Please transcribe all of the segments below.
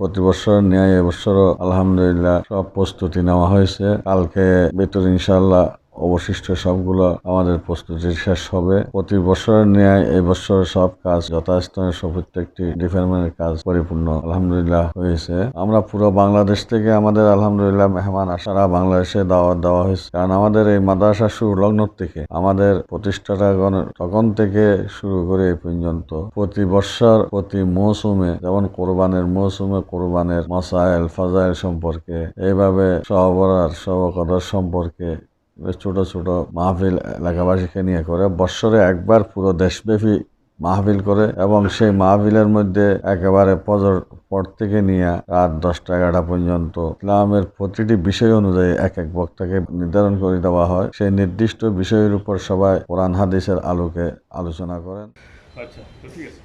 প্রতি বছর ন্যায় এবছরও আলহামদুলিল্লাহ সব প্রস্তুতি নেওয়া হয়েছে। কালকে ভেতর ইনশাল্লাহ অবশিষ্ট সবগুলো আমাদের প্রস্তুতি শেষ হবে। প্রতি বছরের ন্যায় এই বছর সব কাজ যথাস্থানে প্রত্যেকটি ডিপার্টমেন্টের কাজ পরিপূর্ণ আলহামদুলিল্লাহ হয়েছে। আমরা পুরো বাংলাদেশ থেকে আমাদের আলহামদুলিল্লাহ মেহমান আসারা বাংলাদেশে দাওয়াত দেওয়া হয়েছে। কারণ আমাদের এই মাদ্রাসা শুরু লগ্ন থেকে, আমাদের প্রতিষ্ঠাতা তখন থেকে শুরু করে এই পর্যন্ত। প্রতি বছর, প্রতি মৌসুমে, যেমন কোরবানের মৌসুমে কোরবানের মাসাইল ফাজাইল সম্পর্কে, এইভাবে সহবরার সহকদর সম্পর্কে ছোট ছোট মাহফিল এলাকাবাসীকে নিয়ে করে। বৎসরে একবার পুরো দেশব্যাপী মাহফিল করে এবং সেই মাহফিলের মধ্যে একেবারে পজর পর থেকে নিয়ে রাত দশটা এগারোটা পর্যন্ত ইসলামের প্রতিটি বিষয় অনুযায়ী এক এক বক্তাকে নির্ধারণ করে দেওয়া হয়। সেই নির্দিষ্ট বিষয়ের উপর সবাই কোরআন হাদিসের আলোকে আলোচনা করেন। আচ্ছা ঠিক আছে।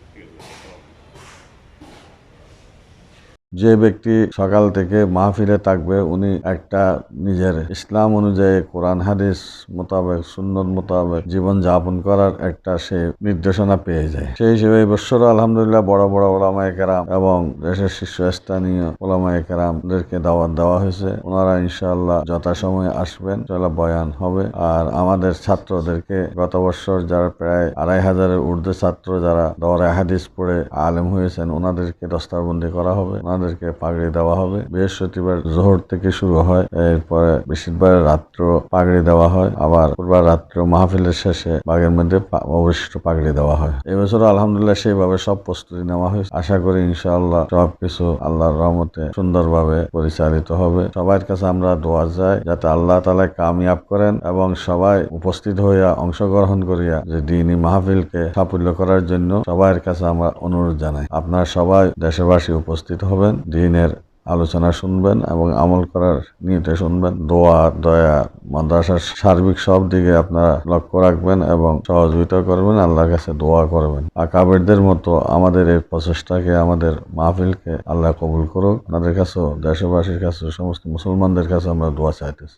যে ব্যক্তি সকাল থেকে মাহফিলে থাকবে, উনি একটা নিজের ইসলাম অনুযায়ী কোরআন, হাদিস মোতাবেক, সুন্নত মোতাবেক জীবন যাপন করার একটা সে নির্দেশনা পেয়ে যায়। সেই হিসেবে এই বছর আলহামদুলিল্লাহ বড় বড় ওলামায় কেরাম এবং দেশের শীর্ষস্থানীয় ওলামায় কেরামদেরকে দাওয়াত দেওয়া হয়েছে। ওনারা ইনশাআল্লাহ যথাসময়ে আসবেন চলা বয়ান হবে। আর আমাদের ছাত্রদেরকে গত বছর যারা প্রায় আড়াই হাজারের ঊর্ধ্বে ছাত্র যারা দরে হাদিস পড়ে আলেম হয়েছেন, ওনাদেরকে দস্তারবন্দি করা হবে। ওনাদেরকে পাগড়ি দেওয়া হবে। বৃহস্পতিবার জোহর থেকে শুরু হয়। এরপরে বৃহস্পতিবার রাত্র পাগড়ি দেওয়া হয়। আবার পূর্বার রাত্র মাহফিলের শেষে বাগের মধ্যে অবশিষ্ট পাগড়ি দেওয়া হয়। এবছর আলহামদুলিল্লাহ সেইভাবে সব প্রস্তুতি নেওয়া হয়েছে। আশা করি ইনশাআল্লাহ সবকিছু আল্লাহর রহমতে সুন্দরভাবে পরিচালিত হবে। সবার কাছে আমরা দোয়া যাই যাতে আল্লাহ তালা কামিয়াব করেন এবং সবাই উপস্থিত হইয়া অংশগ্রহণ করিয়া যে দিনী মাহফিলকে সাফল্য করার জন্য সবার কাছে আমরা অনুরোধ জানাই। আপনারা সবাই দেশবাসী উপস্থিত হবেন। দিনের আলোচনা শুনবেন এবং আমল করার নিয়তে শুনবেন। দোয়া, দয়া, মাদ্রাসার সার্বিক সব দিকে আপনারা লক্ষ্য রাখবেন এবং সহযোগিতা করবেন, আল্লাহর কাছে দোয়া করবেন। আকাবেরদের মতো আমাদের এই প্রচেষ্টাকে, আমাদের মাহফিলকে আল্লাহ কবুল করুক। আপনাদের কাছেও, দেশবাসীর কাছে সমস্ত মুসলমানদের কাছে আমরা দোয়া চাইতেছি।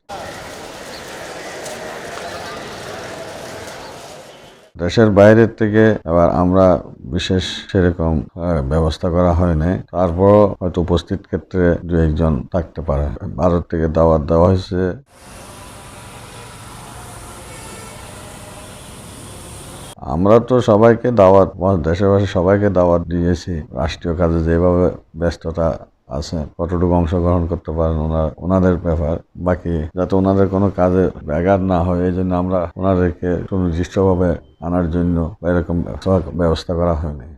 দেশের বাইরের থেকে এবার আমরা বিশেষ সেরকম ব্যবস্থা করা হয় নাই। তারপরও হয়তো উপস্থিত ক্ষেত্রে দু একজন থাকতে পারে। ভারত থেকে দাওয়াত দেওয়া হয়েছে। আমরা তো সবাইকে দাওয়াত আমার দেশবাসী সবাইকে দাওয়াত দিয়েছি। রাষ্ট্রীয় কাজে যেভাবে ব্যস্ততা আছে, কতটুকু অংশগ্রহণ করতে পারেন ওনার, ওনাদের ব্যাপার। বাকি যাতে ওনাদের কোনো কাজে ব্যাঘাত না হয়, এই জন্য আমরা ওনাদেরকে সুনির্দিষ্টভাবে আনার জন্য বা এরকম ব্যবস্থা করা hয়নি